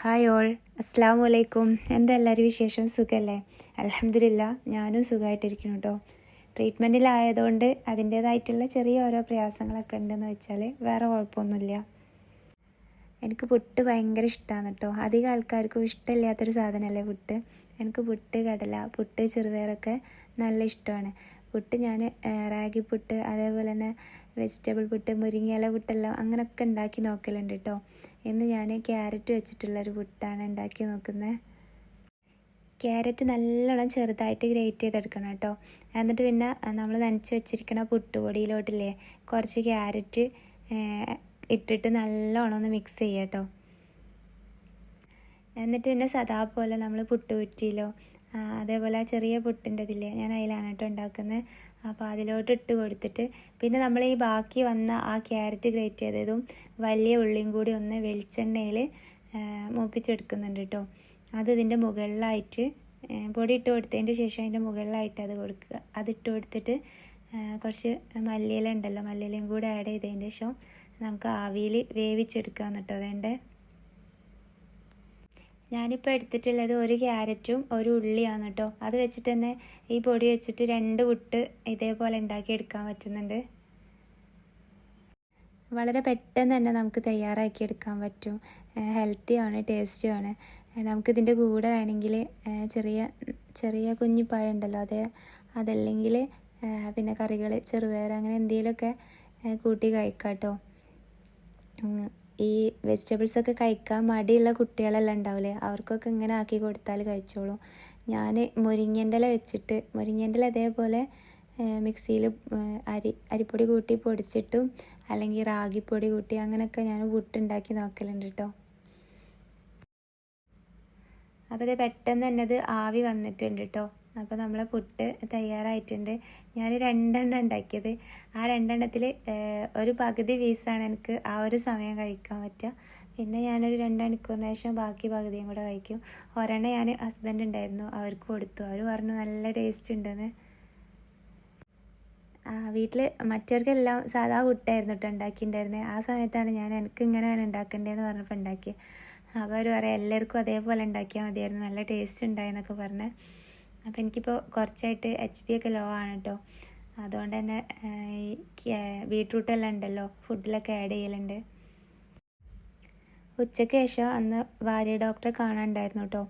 Hi all അസ്സാം വലൈക്കും എന്താ എല്ലാവരും വിശേഷം? സുഖമല്ലേ അലഹമില്ല ഞാനും സുഖമായിട്ടിരിക്കുന്നു കേട്ടോ ട്രീറ്റ്മെന്റിലായതുകൊണ്ട് അതിന്റേതായിട്ടുള്ള ചെറിയ ഓരോ പ്രയാസങ്ങളൊക്കെ ഉണ്ടെന്ന് വെച്ചാൽ വേറെ കുഴപ്പമൊന്നുമില്ല. എനിക്ക് പുട്ട് ഭയങ്കര ഇഷ്ടമാണ് കേട്ടോ അധികം ആൾക്കാർക്കും ഇഷ്ടമില്ലാത്തൊരു സാധനമല്ലേ പുട്ട്? എനിക്ക് പുട്ട് കടല പുട്ട് ചെറുപയറൊക്കെ നല്ല ഇഷ്ടമാണ്. പുട്ട് ഞാൻ റാഗി പുട്ട് അതേപോലെ തന്നെ വെജിറ്റബിൾ പുട്ട് മുരിങ്ങയില പുട്ടെല്ലാം അങ്ങനെയൊക്കെ ഉണ്ടാക്കി നോക്കലുണ്ട് കേട്ടോ ഇന്ന് ഞാൻ ക്യാരറ്റ് വെച്ചിട്ടുള്ളൊരു പുട്ടാണ് ഉണ്ടാക്കി നോക്കുന്നത് ക്യാരറ്റ് നല്ലോണം ചെറുതായിട്ട് ഗ്രേറ്റ് ചെയ്തെടുക്കണം കേട്ടോ എന്നിട്ട് പിന്നെ നമ്മൾ നനച്ച് വെച്ചിരിക്കുന്ന പുട്ടുപൊടിയിലോട്ടില്ലേ കുറച്ച് ക്യാരറ്റ് ഇട്ടിട്ട് നല്ലോണം ഒന്ന് മിക്സ് ചെയ്യാം കേട്ടോ എന്നിട്ട് പിന്നെ സദാ പോലെ നമ്മൾ പുട്ട് കുറ്റിയിലോ അതേപോലെ ആ ചെറിയ പുട്ടിന്റെ ഇതില്ലേ ഞാൻ അതിലാണ് കേട്ടോ ഉണ്ടാക്കുന്നത്. അപ്പോൾ അതിലോട്ട് ഇട്ട് കൊടുത്തിട്ട് പിന്നെ നമ്മൾ ഈ ബാക്കി വന്ന ആ ക്യാരറ്റ് ഗ്രേറ്റ് ചെയ്തതും വലിയ ഉള്ളിയും കൂടി ഒന്ന് വെളിച്ചെണ്ണയിൽ മൂപ്പിച്ചെടുക്കുന്നുണ്ട് കേട്ടോ. അത് ഇതിന്റെ മുകളിലായിട്ട് പൊടി ഇട്ട് കൊടുത്തതിന്റെ ശേഷം അതിന്റെ മുകളിലായിട്ട് അത് കൊടുക്കുക. അതിട്ട് കൊടുത്തിട്ട് കുറച്ച് മല്ലിയില ഉണ്ടല്ലോ മല്ലിയിലയും കൂടെ ആഡ് ചെയ്തതിന്റെ ശേഷം നമുക്ക് ആവിയിൽ വേവിച്ചെടുക്കാമെന്നിട്ടോ വേണ്ടേ. ഞാനിപ്പോൾ എടുത്തിട്ടുള്ളത് ഒരു ക്യാരറ്റും ഒരു ഉള്ളിയാണ് കേട്ടോ. അത് വെച്ചിട്ട് തന്നെ ഈ പൊടി വെച്ചിട്ട് രണ്ട് വിട്ട് ഇതേപോലെ ഉണ്ടാക്കിയെടുക്കാൻ പറ്റുന്നുണ്ട്. വളരെ പെട്ടെന്ന് തന്നെ നമുക്ക് തയ്യാറാക്കി എടുക്കാൻ പറ്റും. ഹെൽത്തിയാണ് ടേസ്റ്റുമാണ് നമുക്കിതിന്റെ കൂടെ വേണമെങ്കിൽ ചെറിയ ചെറിയ കുഞ്ഞു പഴം ഉണ്ടല്ലോ അത് അതല്ലെങ്കിൽ പിന്നെ കറികൾ ചെറുപയർ അങ്ങനെ എന്തെങ്കിലുമൊക്കെ കൂട്ടി കഴിക്കാം കേട്ടോ. ഈ വെജിറ്റബിൾസൊക്കെ കഴിക്കാൻ മടിയുള്ള കുട്ടികളെല്ലാം ഉണ്ടാവില്ലേ? അവർക്കൊക്കെ ഇങ്ങനെ ആക്കി കൊടുത്താൽ കഴിച്ചോളും. ഞാൻ മുരിങ്ങന്റെ വെച്ചിട്ട് മുരിങ്ങന്റെ അതേപോലെ മിക്സിയിൽ അരി അരിപ്പൊടി കൂട്ടി പൊടിച്ചിട്ടും അല്ലെങ്കിൽ റാഗിപ്പൊടി കൂട്ടി അങ്ങനെയൊക്കെ ഞാൻ പുട്ടുണ്ടാക്കി നോക്കലുണ്ട് കേട്ടോ അപ്പോൾ ഇത് പെട്ടെന്ന് തന്നെ അത് ആവി വന്നിട്ടുണ്ട് കേട്ടോ അപ്പോൾ നമ്മളെ പുട്ട് തയ്യാറായിട്ടുണ്ട്. ഞാൻ രണ്ടെണ്ണം ഉണ്ടാക്കിയത്. ആ രണ്ടെണ്ണത്തിൽ ഒരു പകുതി പീസാണ് എനിക്ക് ആ ഒരു സമയം കഴിക്കാൻ പറ്റുക. പിന്നെ ഞാനൊരു രണ്ട് മണിക്കൂറിന് ശേഷം ബാക്കി പകുതിയും കൂടെ കഴിക്കും. ഒരെണ്ണം ഞാൻ ഹസ്ബൻഡ് ഉണ്ടായിരുന്നു അവർക്ക് കൊടുത്തു. അവർ പറഞ്ഞു നല്ല ടേസ്റ്റ് ഉണ്ടെന്ന്. വീട്ടിൽ മറ്റവർക്കെല്ലാം സാധാ പുട്ടായിരുന്നു കേട്ടോ ഉണ്ടാക്കിയിട്ടുണ്ടായിരുന്നത് ആ സമയത്താണ് ഞാൻ എനിക്ക് ഇങ്ങനെയാണ് ഉണ്ടാക്കേണ്ടതെന്ന് പറഞ്ഞപ്പോൾ ഉണ്ടാക്കിയത് അപ്പോൾ അവർ പറയാം എല്ലാവർക്കും അതേപോലെ ഉണ്ടാക്കിയാൽ മതിയായിരുന്നു. നല്ല ടേസ്റ്റ് ഉണ്ടായെന്നൊക്കെ പറഞ്ഞ്. അപ്പോൾ എനിക്കിപ്പോൾ കുറച്ചായിട്ട് എച്ച് പി ഒക്കെ ലോ ആണ് കേട്ടോ അതുകൊണ്ട് തന്നെ ബീട്രൂട്ടെല്ലാം ഉണ്ടല്ലോ ഫുഡിലൊക്കെ ആഡ് ചെയ്യലുണ്ട്. ഉച്ചയ്ക്ക് ശേഷം അന്ന് ഭാര്യ ഡോക്ടറെ കാണാനുണ്ടായിരുന്നു കേട്ടോ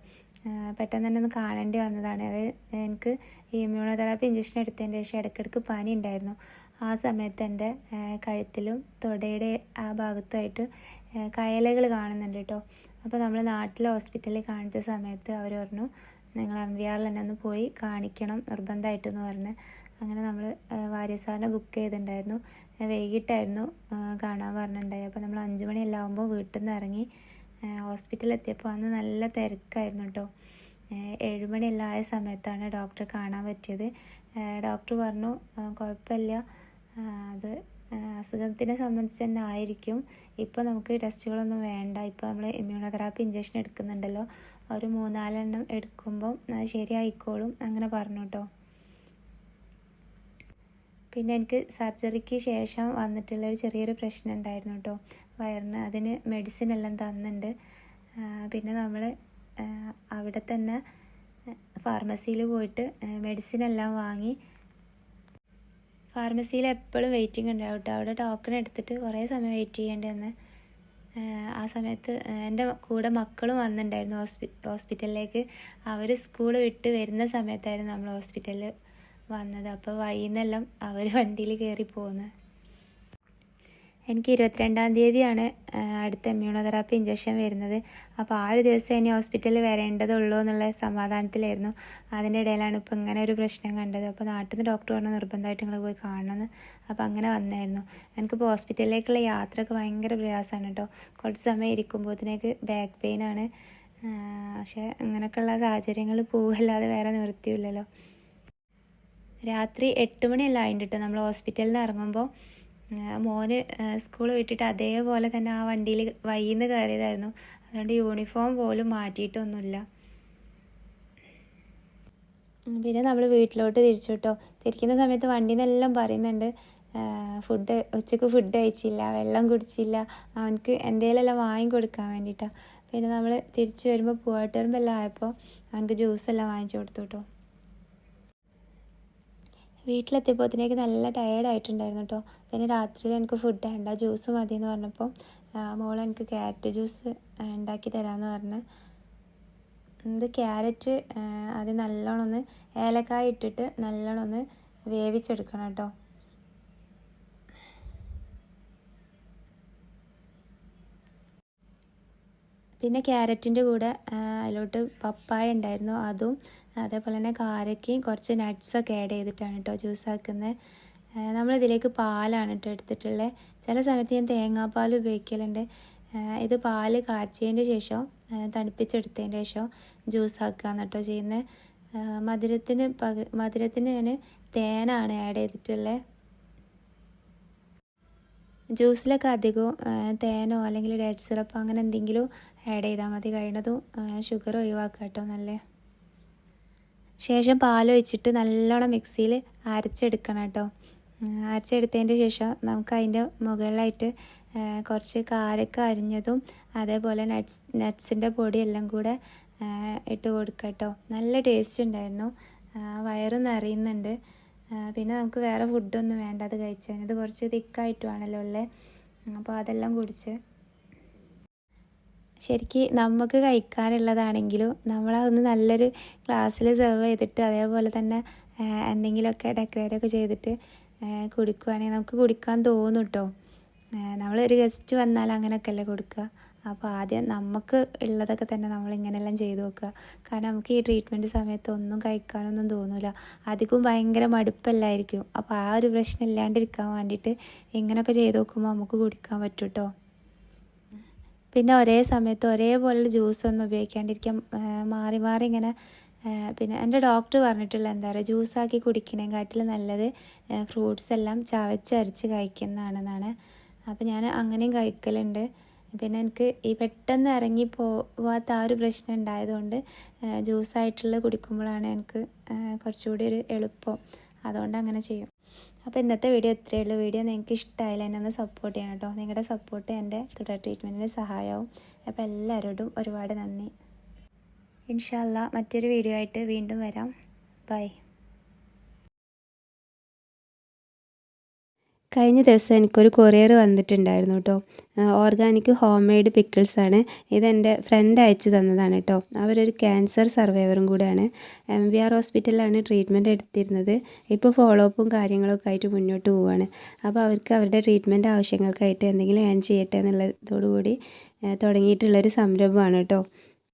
പെട്ടെന്ന് തന്നെ ഒന്ന് കാണേണ്ടി വന്നതാണ്. അത് എനിക്ക് ഇമ്യൂണോതെറാപ്പി ഇഞ്ചക്ഷൻ എടുത്തതിന്റെ ശേഷം ഇടയ്ക്കിടയ്ക്ക് പനി ഉണ്ടായിരുന്നു. ആ സമയത്ത് എന്റെ കഴുത്തിലും തൊടയുടെ ആ ഭാഗത്തുമായിട്ട് കയലകൾ കാണുന്നുണ്ട് കേട്ടോ അപ്പോൾ നമ്മൾ നാട്ടിലെ ഹോസ്പിറ്റലിൽ കാണിച്ച സമയത്ത് അവർ പറഞ്ഞു നിങ്ങൾ എം വി ആറിൽ തന്നെ ഒന്ന് പോയി കാണിക്കണം നിർബന്ധമായിട്ടെന്ന് പറഞ്ഞ്. അങ്ങനെ നമ്മൾ വാര്യസാറിനെ ബുക്ക് ചെയ്തിട്ടുണ്ടായിരുന്നു. വൈകിട്ടായിരുന്നു കാണാൻ പറഞ്ഞിട്ടുണ്ടായി അപ്പോൾ നമ്മൾ അഞ്ച് മണിയെല്ലാം ആകുമ്പോൾ വീട്ടിൽ നിന്ന് ഇറങ്ങി ഹോസ്പിറ്റലിൽ എത്തിയപ്പോൾ അന്ന് നല്ല തിരക്കായിരുന്നു കേട്ടോ ഏഴുമണിയെല്ലാം ആയ സമയത്താണ് ഡോക്ടറെ കാണാൻ പറ്റിയത്. ഡോക്ടർ പറഞ്ഞു കുഴപ്പമില്ല. അത് അസുഖത്തിനെ സംബന്ധിച്ച് തന്നെ ആയിരിക്കും. ഇപ്പോൾ നമുക്ക് ടെസ്റ്റുകളൊന്നും വേണ്ട. ഇപ്പോൾ നമ്മൾ ഇമ്മ്യൂണോതെറാപ്പി ഇഞ്ചക്ഷൻ എടുക്കുന്നുണ്ടല്ലോ. ഒരു മൂന്നാലെണ്ണം എടുക്കുമ്പം അത് ശരിയായിക്കോളും അങ്ങനെ പറഞ്ഞു കേട്ടോ പിന്നെ എനിക്ക് സർജറിക്ക് ശേഷം വന്നിട്ടുള്ള ഒരു ചെറിയൊരു പ്രശ്നം ഉണ്ടായിരുന്നു കേട്ടോ വയറിന് അതിന് മെഡിസിൻ എല്ലാം തന്നിട്ടുണ്ട് പിന്നെ നമ്മൾ അവിടെ തന്നെ ഫാർമസിയിൽ പോയിട്ട് മെഡിസിൻ എല്ലാം വാങ്ങി ഫാർമസിയിൽ എപ്പോഴും വെയിറ്റിംഗ് ഉണ്ടാവും കേട്ടോ. അവിടെ ടോക്കൺ എടുത്തിട്ട് കുറേ സമയം വെയിറ്റ് ചെയ്യേണ്ടി വന്ന് ആ സമയത്ത് എന്റെ കൂടെ മക്കളും വന്നിട്ടുണ്ടായിരുന്നു ഹോസ്പി ഹോസ്പിറ്റലിലേക്ക്. അവർ സ്കൂൾ വിട്ട് വരുന്ന സമയത്തായിരുന്നു നമ്മൾ ഹോസ്പിറ്റലിൽ വന്നത്. അപ്പോൾ വഴിയിൽ നിന്നെല്ലാം അവർ വണ്ടിയിൽ കയറി പോകുന്നത് എനിക്ക് ഇരുപത്തിരണ്ടാം തീയതിയാണ് അടുത്ത ഇമ്മ്യൂണോതെറാപ്പി ഇഞ്ചക്ഷൻ വരുന്നത്. അപ്പോൾ ആ ഒരു ദിവസം ഇനി ഹോസ്പിറ്റലിൽ വരേണ്ടതുള്ളൂ എന്നുള്ള സമാധാനത്തിലായിരുന്നു. അതിന്റെ ഇടയിലാണ് ഇപ്പോൾ ഇങ്ങനെ ഒരു പ്രശ്നം കണ്ടത്. അപ്പോൾ നാട്ടിൽ നിന്ന് ഡോക്ടർ പറഞ്ഞു നിർബന്ധമായിട്ട് നിങ്ങൾ പോയി കാണണമെന്ന് അപ്പോൾ അങ്ങനെ വന്നായിരുന്നു. എനിക്കിപ്പോൾ ഹോസ്പിറ്റലിലേക്കുള്ള യാത്രയൊക്കെ ഭയങ്കര പ്രയാസമാണ് കേട്ടോ. കുറച്ച് സമയം ഇരിക്കുമ്പോഴത്തേക്ക് ബാക്ക് പെയിനാണ് പക്ഷേ അങ്ങനെയൊക്കെയുള്ള സാഹചര്യങ്ങൾ പോവല്ലാതെ വേറെ നിവൃത്തിയില്ലല്ലോ രാത്രി എട്ട് മണിയല്ല ആയിട്ട് നമ്മൾ ഹോസ്പിറ്റലിൽ നിന്ന് ഇറങ്ങുമ്പോൾ മോന് സ്കൂൾ വിട്ടിട്ട് അതേപോലെ തന്നെ ആ വണ്ടിയിൽ വൈന്ന് കയറിയതായിരുന്നു. അതുകൊണ്ട് യൂണിഫോം പോലും മാറ്റിയിട്ടൊന്നുമില്ല. പിന്നെ നമ്മൾ വീട്ടിലോട്ട് തിരിച്ചു കേട്ടോ. തിരിക്കുന്ന സമയത്ത് വണ്ടിയിൽ പറയുന്നുണ്ട്. ഫുഡ് ഉച്ചയ്ക്ക് ഫുഡ് കഴിച്ചില്ല വെള്ളം കുടിച്ചില്ല. അവനക്ക് എന്തേലെല്ലാം വാങ്ങി കൊടുക്കാൻ വേണ്ടിയിട്ടാണ് പിന്നെ നമ്മൾ തിരിച്ചു വരുമ്പോൾ പൂവാട്ട് വരുമ്പോൾ എല്ലാം ആയപ്പോൾ അവനക്ക് ജ്യൂസെല്ലാം വാങ്ങിച്ചു കൊടുത്തു കേട്ടോ. വീട്ടിലെത്തിയപ്പോഴത്തേക്ക് നല്ല ടയേർഡായിട്ടുണ്ടായിരുന്നു കേട്ടോ പിന്നെ രാത്രിയിൽ എനിക്ക് ഫുഡ് വേണ്ട ജ്യൂസ് മതി എന്ന് പറഞ്ഞപ്പോൾ മോൾ എനിക്ക് ക്യാരറ്റ് ജ്യൂസ് ഉണ്ടാക്കി തരാമെന്ന് പറഞ്ഞ്. ഇത് ക്യാരറ്റ് അത് നല്ലോണം ഒന്ന് ഏലക്കായ ഇട്ടിട്ട് നല്ലോണം ഒന്ന് വേവിച്ചെടുക്കണം കേട്ടോ പിന്നെ ക്യാരറ്റിന്റെ കൂടെ അതിലോട്ട് പപ്പായ ഉണ്ടായിരുന്നു. അതും അതേപോലെ തന്നെ കാരക്കയും കുറച്ച് നട്ട്സൊക്കെ ആഡ് ചെയ്തിട്ടാണ് കേട്ടോ ജ്യൂസ് ആക്കുന്നത് നമ്മളിതിലേക്ക് പാലാണ് കേട്ടോ എടുത്തിട്ടുള്ളത് ചില സമയത്ത് ഞാൻ തേങ്ങാപ്പാൽ ഉപയോഗിക്കലുണ്ട്. ഇത് പാൽ കാച്ചിയതിന്റെ ശേഷം തണുപ്പിച്ചെടുത്തതിന്റെ ശേഷം ജ്യൂസ് ആക്കുകയാണ് കേട്ടോ ചെയ്യുന്നത് മധുരത്തിന് പക മധുരത്തിന് ഞാൻ തേനാണ് ആഡ് ചെയ്തിട്ടുള്ളത് ജ്യൂസിലൊക്കെ അധികവും തേനോ അല്ലെങ്കിൽ ഡേറ്റ് സിറപ്പോ അങ്ങനെ എന്തെങ്കിലും ആഡ് ചെയ്താൽ മതി. കഴിയണതും ഷുഗർ ഒഴിവാക്കുക കേട്ടോ നല്ല. ശേഷം പാൽ ഒഴിച്ചിട്ട് നല്ലോണം മിക്സിയിൽ അരച്ചെടുക്കണം കേട്ടോ. അരച്ചെടുത്തതിന്റെ ശേഷം നമുക്ക് അതിന്റെ മുകളിലായിട്ട് കുറച്ച് കാരക്ക അരിഞ്ഞതും അതേപോലെ നട്ട്സ് നട്ട്സിന്റെ പൊടിയെല്ലാം കൂടെ ഇട്ട് കൊടുക്കുക കേട്ടോ. നല്ല ടേസ്റ്റ് ഉണ്ടായിരുന്നു. വയറ് നിറയുന്നുണ്ട് പിന്നെ നമുക്ക് വേറെ ഫുഡൊന്നും വേണ്ട അത് കഴിച്ചാൽ ഇത് കുറച്ച് തിക്കായിട്ടുമാണല്ലോ ഉള്ളത് അപ്പോൾ അതെല്ലാം കുടിച്ച് ശരിക്ക് നമുക്ക് കഴിക്കാനുള്ളതാണെങ്കിലും നമ്മളതൊന്ന് നല്ലൊരു ഗ്ലാസ്സിൽ സെർവ് ചെയ്തിട്ട് അതേപോലെ തന്നെ എന്തെങ്കിലുമൊക്കെ ഡെക്കറേറ്റൊക്കെ ചെയ്തിട്ട് കുടിക്കുകയാണെങ്കിൽ നമുക്ക് കുടിക്കാൻ തോന്നും കേട്ടോ നമ്മളൊരു ഗസ്റ്റ് വന്നാൽ അങ്ങനെയൊക്കെ അല്ലേ കൊടുക്കുക. അപ്പോൾ ആദ്യം നമുക്ക് ഉള്ളതൊക്കെ തന്നെ നമ്മൾ ഇങ്ങനെയെല്ലാം ചെയ്തു നോക്കുക. കാരണം നമുക്ക് ഈ ട്രീറ്റ്മെന്റ് സമയത്ത് ഒന്നും കഴിക്കാനൊന്നും തോന്നില്ല അധികവും ഭയങ്കര മടുപ്പല്ലായിരിക്കും. അപ്പോൾ ആ ഒരു പ്രശ്നം ഇല്ലാണ്ടിരിക്കാൻ വേണ്ടിയിട്ട് ഇങ്ങനെയൊക്കെ ചെയ്തു നോക്കുമ്പോൾ നമുക്ക് കുടിക്കാൻ പറ്റും കേട്ടോ പിന്നെ ഒരേ സമയത്ത് ഒരേപോലുള്ള ജ്യൂസൊന്നും ഉപയോഗിക്കാണ്ടിരിക്കാൻ മാറി മാറി ഇങ്ങനെ പിന്നെ എന്റെ ഡോക്ടർ പറഞ്ഞിട്ടുള്ള എന്താ പറയുക ജ്യൂസാക്കി കുടിക്കണേക്കാട്ടിൽ നല്ലത് ഫ്രൂട്ട്സ് എല്ലാം ചവച്ചരച്ച് കഴിക്കുന്നതാണെന്നാണ്. അപ്പോൾ ഞാൻ അങ്ങനെയും കഴിക്കലുണ്ട്. പിന്നെ എനിക്ക് ഈ പെട്ടെന്ന് ഇറങ്ങി പോവാത്ത ആ ഒരു പ്രശ്നം ഉണ്ടായതുകൊണ്ട് ജ്യൂസായിട്ടുള്ള കുടിക്കുമ്പോഴാണ് എനിക്ക് കുറച്ചുകൂടി ഒരു എളുപ്പം. അതുകൊണ്ട് അങ്ങനെ ചെയ്യും. അപ്പോൾ ഇന്നത്തെ വീഡിയോ ഇത്രയേ ഉള്ളൂ. വീഡിയോ നിങ്ങൾക്ക് ഇഷ്ടമായില്ല എന്നെ ഒന്ന് സപ്പോർട്ട് ചെയ്യണം കേട്ടോ. നിങ്ങളുടെ സപ്പോർട്ട് എന്റെ തുടർ ട്രീറ്റ്മെന്റിന് സഹായമാവും. അപ്പോൾ എല്ലാവരോടും ഒരുപാട് നന്ദി. ഇൻഷാല്ല മറ്റൊരു വീഡിയോ ആയിട്ട് വീണ്ടും വരാം. ബൈ കഴിഞ്ഞ ദിവസം എനിക്കൊരു കൊറിയർ വന്നിട്ടുണ്ടായിരുന്നു കേട്ടോ ഓർഗാനിക് ഹോം മെയ്ഡ് പിക്കിൾസാണ് ഇതെന്റെ ഫ്രണ്ട് അയച്ചു തന്നതാണ് കേട്ടോ അവരൊരു ക്യാൻസർ സർവൈവറും കൂടെയാണ്. എം വി ആർ ഹോസ്പിറ്റലിലാണ് ട്രീറ്റ്മെന്റ് എടുത്തിരുന്നത്. ഇപ്പോൾ ഫോളോ അപ്പും കാര്യങ്ങളൊക്കെ ആയിട്ട് മുന്നോട്ട് പോവുകയാണ് അപ്പോൾ അവർക്ക് അവരുടെ ട്രീറ്റ്മെന്റ് ആവശ്യങ്ങൾക്കായിട്ട് എന്തെങ്കിലും ഏൺ ചെയ്യട്ടെ എന്നുള്ളതോടുകൂടി തുടങ്ങിയിട്ടുള്ളൊരു സംരംഭമാണ് കേട്ടോ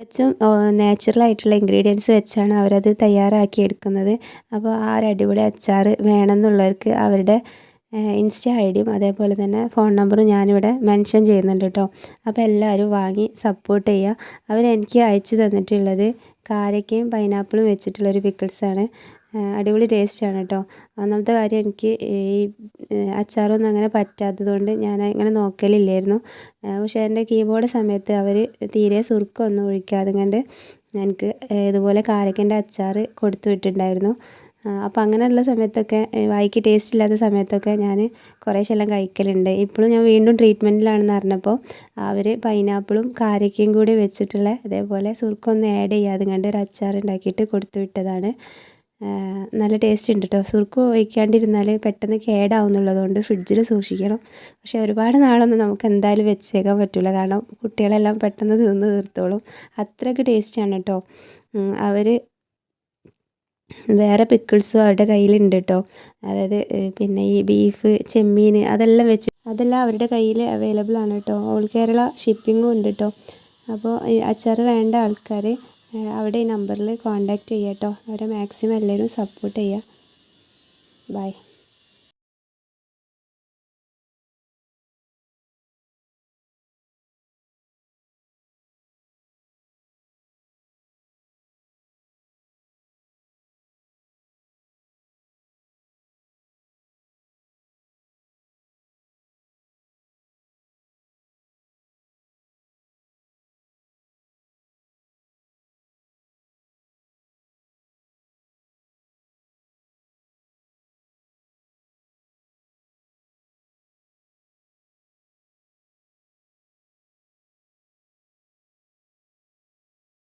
വെച്ചും നാച്ചുറൽ ആയിട്ടുള്ള ഇൻഗ്രീഡിയൻസ് വെച്ചാണ് അവരത് തയ്യാറാക്കി എടുക്കുന്നത് അപ്പോൾ ആ ഒരു അടിപൊളി അച്ചാർ വേണമെന്നുള്ളവർക്ക് അവരുടെ ഇൻസ്റ്റ ഐ ഡിയും അതേപോലെ തന്നെ ഫോൺ നമ്പറും ഞാനിവിടെ മെൻഷൻ ചെയ്യുന്നുണ്ട് കേട്ടോ. അപ്പോൾ എല്ലാവരും വാങ്ങി സപ്പോർട്ട് ചെയ്യുക അവരെനിക്ക് അയച്ചു തന്നിട്ടുള്ളത് കാരക്കയും പൈനാപ്പിളും വെച്ചിട്ടുള്ളൊരു പിക്കിൾസാണ് അടിപൊളി ടേസ്റ്റ് ആണ് കേട്ടോ. ഒന്നാമത്തെ കാര്യം എനിക്ക് ഈ അച്ചാറൊന്നും അങ്ങനെ പറ്റാത്തതുകൊണ്ട് ഞാൻ അങ്ങനെ നോക്കലില്ലായിരുന്നു. പക്ഷേ എന്റെ കീബോർഡ് സമയത്ത് അവർ തീരെ സുറുക്കൊന്നും ഒഴിക്കാതെ കണ്ട് എനിക്ക് ഇതുപോലെ കാരക്കന്റെ അച്ചാർ കൊടുത്തു വിട്ടിട്ടുണ്ടായിരുന്നു. അപ്പോൾ അങ്ങനെയുള്ള സമയത്തൊക്കെ വായിക്ക് ടേസ്റ്റ് ഇല്ലാത്ത സമയത്തൊക്കെ ഞാൻ കുറേശ്ശെല്ലാം കഴിക്കലുണ്ട്. ഇപ്പോഴും ഞാൻ വീണ്ടും ട്രീറ്റ്മെന്റിലാണെന്ന് അറിഞ്ഞപ്പോൾ അവർ പൈനാപ്പിളും കാരക്കയും കൂടി വെച്ചിട്ടുള്ള അതേപോലെ സുർക്കൊന്നും ആഡ് ചെയ്യാതെ കണ്ട് ഒരു അച്ചാർ ഉണ്ടാക്കിയിട്ട് കൊടുത്തു വിട്ടതാണ്. നല്ല ടേസ്റ്റ് ഉണ്ട് കേട്ടോ സുർക്ക് ഒഴിക്കാണ്ടിരുന്നാൽ പെട്ടെന്ന് കേടാവുന്നുള്ളതുകൊണ്ട് ഫ്രിഡ്ജിൽ സൂക്ഷിക്കണം. പക്ഷേ ഒരുപാട് നാളൊന്നും നമുക്ക് എന്തായാലും വെച്ചേക്കാൻ പറ്റില്ല കാരണം കുട്ടികളെല്ലാം പെട്ടെന്ന് തിന്ന് തീർത്തോളും. അത്രയ്ക്ക് ടേസ്റ്റാണ് കേട്ടോ അവർ വേറെ പിക്കിൾസും അവരുടെ കയ്യിലുണ്ട് കേട്ടോ അതായത് പിന്നെ ഈ ബീഫ് ചെമ്മീൻ അതെല്ലാം വെച്ച് അതെല്ലാം അവരുടെ കയ്യിൽ അവൈലബിൾ ആണ് കേട്ടോ. ഓൾ കേരള ഷിപ്പിങ്ങും ഉണ്ട് കേട്ടോ. അപ്പോൾ അച്ചാർ വേണ്ട ആൾക്കാർ അവിടെ ഈ നമ്പറിൽ കോൺടാക്റ്റ് ചെയ്യാം കേട്ടോ. അവരെ മാക്സിമം എല്ലാവരും സപ്പോർട്ട് ചെയ്യുക ബൈ